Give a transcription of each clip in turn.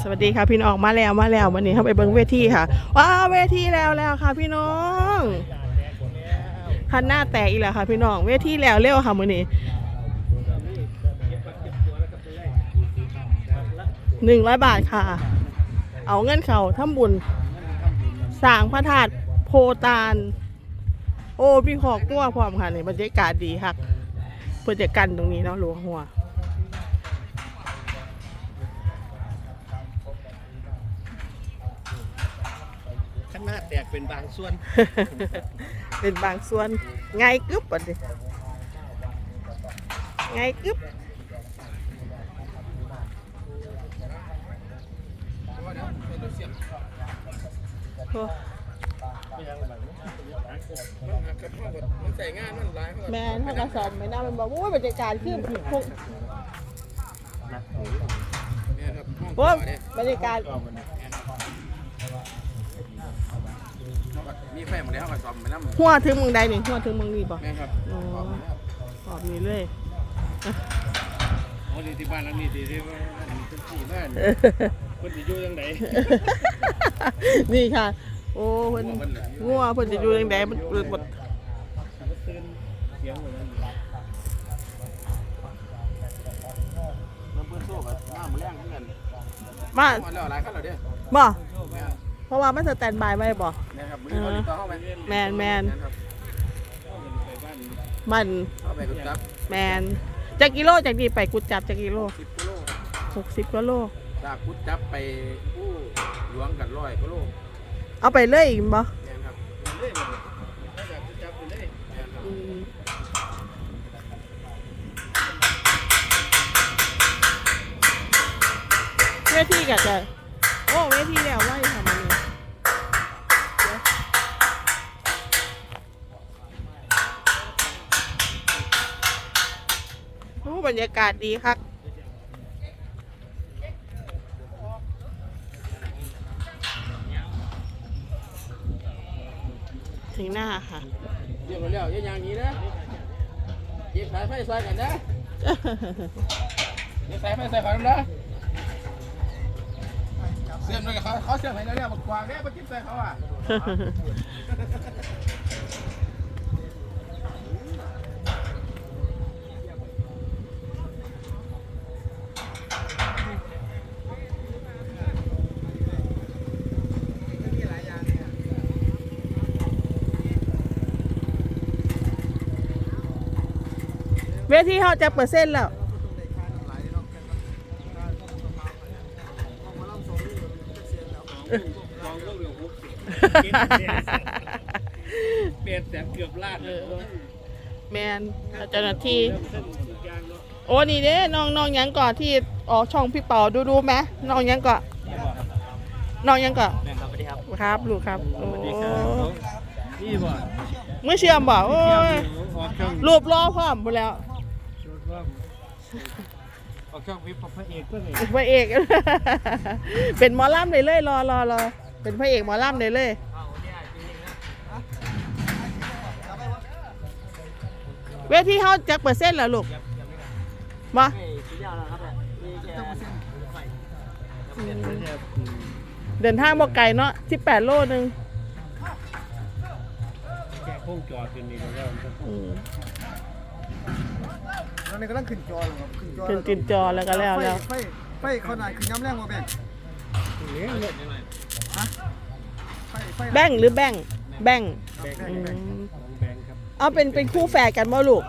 สวัสดีค่ะพี่น้องมาแล้วมาแล้ววันนี้เข้าไปเบิ้งเวทีค่ะว้าวเวทีแล้วแล้วค่ะ พี่น้องคันหน้าแตกอีกแล้วค่ะ พี่น้องเวทีแล้วเร็วค่ะมือนี้หนึ่งร้อยบาทค่ะ เอาเงินเขาทำบุญสร้างพระธาตุโพตาน โอ้มีขอกกั้วพร้อมค่ะนี่บรรยากาศดีค่ะเพื่อจะกันตรงนี้เนาะหลวงหัว ข้างหน้าแตกเป็นบางส่วน เป็นบางส่วนไงกึบอะดิไงกึบโอ้มันใส่งานมันหลายแม่นถ้ากระสอบไม่น่ามันบอกว่าบรรยากาศคือพวกเนี่ยครับห้องโอ้ต่อเนี่ยบรรยากาศ มีไฟหมดแล้วก็ซ่อมไปน้ำหัวถึงเมืองใดนี่หัวถึงเมืองนี้ป่ะแม่ครับอ๋อขอบนี้เลยโอ้ดีที่บ้านหลังนี้ดีที่ว่าเป็นที่บ้านคนที่อยู่ยังไงนี่ค่ะ โอ้เพิ่นงัวเพิ่นจะอยู่ยังไงมันเปิดหมดตื่นเสียงเหมือนนั้นน้ำเพื่อนโซ่กับน้ำมันแรงเหมือนกันมามาแล้วหลายขั้นแล้วเด้อบ่แม่ เพราะว่ามันสแตนบายไว้บ่ แม่ครับมือเขาติดต่อเข้าไปแมนแมนครับมันเข้าไปกุจับแมนจากกิโลจากนี่ไปกุดจับจากกิโลสิบกิโลหกสิบกิโล จากกุจับไปผู้หลวงกันร้อยกิโลเอาไปเลยอีกบ่แม่นครับเรื่อยๆมาจากกุจับไปเรื่อยแม่นครับอืมเวทีก็จะ บรรยากาศดีครับถึงหน้าค่ะเรียบร้อยแล้วอย่าอย่างนี้นะเก็บสายไฟใส่กันนะเก็บสายไฟใส่กันนะเสื่อมเลยกับเขาเขาเสื่อมให้แล้วเนี่ยบักกวางเนี่ยมากินใส่เขาอะ วทีเขาจะเปอร์เซ็นต์แล้วกองก็เหลือหกสิบเปลี่ยนแสนเกือบล้านเลยแมนเจ้าหน้าที่เส้นทุกอย่างเนาะโอ้นี่เด้น้องน้องหยังก่อนที่ออกช่องพี่เป๋าดูดูไหมน้องหยังก่อนน้องหยังก่อนแม่ครับสวัสดีครับครับลูกครับโอ้นี่บ่เมื่อเชื่อมบอกโอ้ยออกช่องรูปล้อพร้อมหมดแล้วชุดว่า ออกช่องวิปพระเอกก็เลยพระเอก เป็นหมอลำเลยเลยรอรอรอเป็นพระเอกหมอลำเลยเลยเวทีเขาจะเปอร์เซ็นต์แล้วลูกมาเดินทางบอกไกลเนาะ18โลนึงแกโค้งจอดเป็นนี่แล้วอืม ตอนนี้กำลังขึ้นจอแล้วครับขึ้นจอขึ้นกินจอแล้วก็แล้วแล้ว ไฟไฟไฟเขาหน่อยขึ้นย้ำแรงมาแบ่งเลี้ยงเลยไฟไฟแบ่งหรือแบ่งแบ่งอืมเอาเป็นเป็นคู่แฝดกันบ่ลูก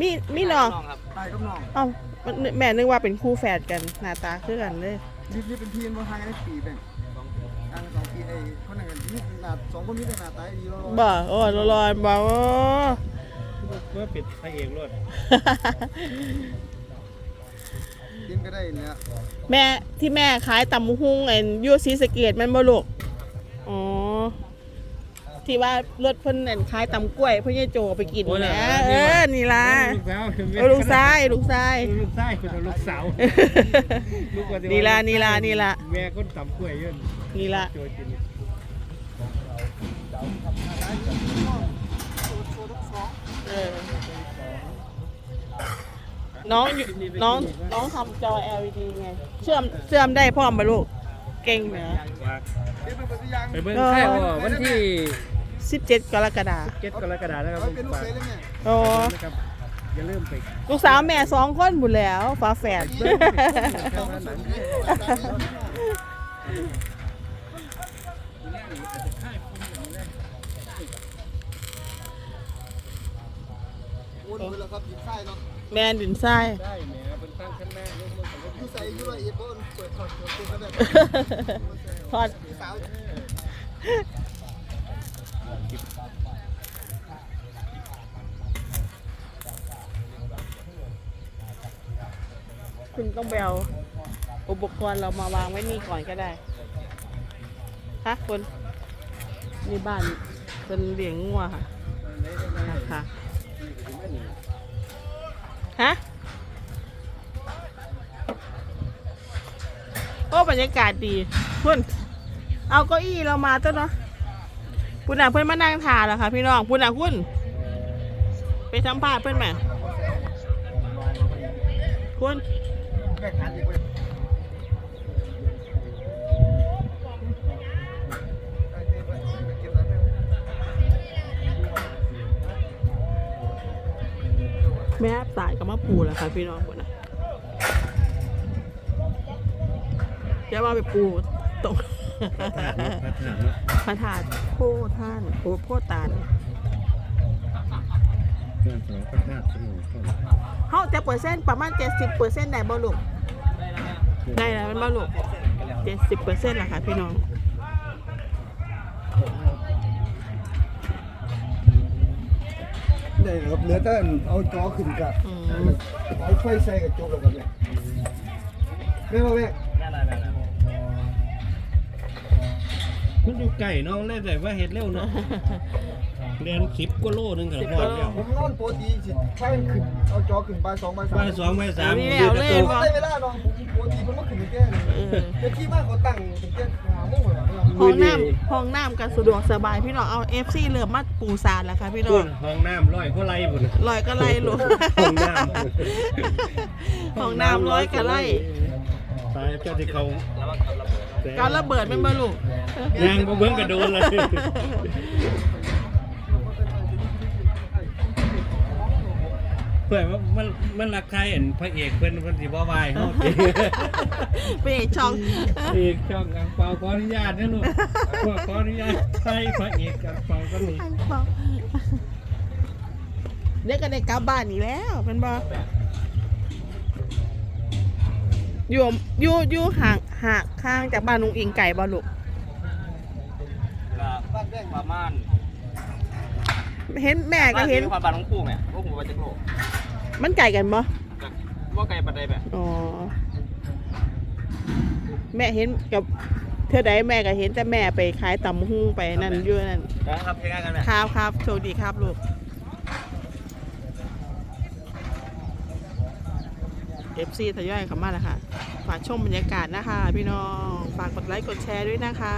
มีมีน้องตายกับน้องเอ้าแม่นึกว่าเป็นคู่แฝดกันหน้าตาคือกันเลยนี่นี่เป็นทีมมาทางไอ้ปีแบ่งทางสองปีไอ้คนหนึ่งนี่หนาสองคนนี้เป็นหนาตายดีรอบ่โอ้ลอยๆบ่โอ้ เมื่อปิดพระเอกรถกินก็ได้เนี่ยแม่ที่แม่ขายตำบักหุ่งไอ้อยูซีสะเกตแมันบ่ลูกอ๋อ ที่ว่ารถเพิ่นนั่นขายตำกล้วยเพิ่นยายโจไปกินแหนะเออนี่ล่ะลูกสาวเออลูกชายลูกชาย ลูกชายเป็นลูกสาวนี่ล่ะนี่ล่ะนี่ล่ะ แม่คนต่ำกล้วยยืนนี่ล่ะ โจจิน น้องอยู่น้องน้องทำจอ LED ไง เชื่อมเชื่อมได้พร้อมปะลูก เก่งไหมว่าเดี๋ยวเป็นปัจจัยไปเบิ่งแค่ว่าวันที่17 กรกฎาคมเจ็ดกรกฎาคมนะครับเอาเป็นลูกฝากเขยเลยแม่โอ้นะครับอย่าลืมไปลูกสาวแม่สองคนบุญแล้วฝาแฝดเอามาส่งให้โอ นไปแล้วครับยิบไส้เนาะแมนดินทรายได้แหมเป็นตั้งขั้นแม่ลูกมันก็อยู่ใส่อยู่ละเอียดเพราะมันเปิดถอดเปิดตัวก็ได้ทอดสาวคุณต้องไปเอาอุปกรณ์เรามาวางไว้นี่ก่อนก็ได้ฮะคุณนี่บ้านเป็นเลี้ยงงัวค่ะค่ะ ฮะ โอ้ บรรยากาศดีคุณเอาเก้าอี้เรามาเจ้าเนาะปุณอะเพื่อนมานั่งทานแล้วค่ะพี่น้องปุณอะคุณ ไปสัมภาษณ์เพื่อนไหมคุณ แม่สายกับมะปูแล้วค่ะพี่น้องคนนะเดี๋ยวมาไปปูตรงพัฒนาเนาะพระธาตุโพท่านโพโพตานเรื่องของพัฒนาสมุนไพรเฮาจะเปอร์เซ็นต์ประมาณ70เปอร์เซ็นต์ได้บ่ลูกได้แล้วมันบ่ลูก70เปอร์เซ็นต์ล่ะค่ะพี่น้อง ได้ครับเหลือแต่เอาจอขึ้นกับอืมเอาไฟใส่กับจบแล้วกันเนี่ยแม่ว่าแม่มันอยู่ไก่เนาะเลยแต่ว่าเฮ็ดเร็วเนาะเรียนสิบกว่าโลนึงกับพอแล้วผมนอนปกติสิไฟมันขึ้นเอาจอขึ้นบ่ายสองบ่ายสามบ่ายสองบ่ายสามนี่อยู่แล้วกระเลยตุกบ่ได้เวลานอนผมปกติมันก็ขึ้นไปแก้เลยเออแต่ที่บ้านเขาตั้งถึงแก้หาโมงเหรอ ห้องน้ำห้องน้ำกันสะดวกสบายพี่น้องเอา FC เริ่มมาปูซานแล้วค่ะพี่น้อพุ่งนห้องน้ำร้อยกว่าไรพุ่น ลอยก็ไล่ลูกห้องน้ห้องน้ำร้อยก็ไล่ตายเจ้าที่เขาการระเบิดแม่นบ่ลูก ยางบ่เบิ่งกระโดนเลย พื่อนว่ามันมันรักใครเห็นพระเอกเพิ่นเพิ่นสิบ่วายเฮาติไปเอกช่องเอกช่องอังเปาขออนุญาตนะลูกขอขออนุญาตใช่พระเอกอังเปาก็มีเด็กกันได้กลับบ้านอีกแล้วเป็นบ่อยู่อยู่อยู่ห่างห่างข้างจากบ้านลุงอิงไก่บ่ลูกบ้านแดงประมาณเห็นแม่ก็เห็นความบานของปู่แม่พวกผมไปจากโลก มันไก่กันบ่ว่าไกลปันใดแบบอ๋อ แม่เห็นกับเธอใดแม่ก็เห็นแต่แม่ไปขายตำหุ้งไปนั่นอยู่นั่นนะครับใช้งานกันแม่ครับครับโชคดีครับลูก FC ทยอยเข้ามาแล้วค่ะ ฝากชมบรรยากาศนะคะ พี่น้อง ฝากกดไลค์กดแชร์ด้วยนะคะ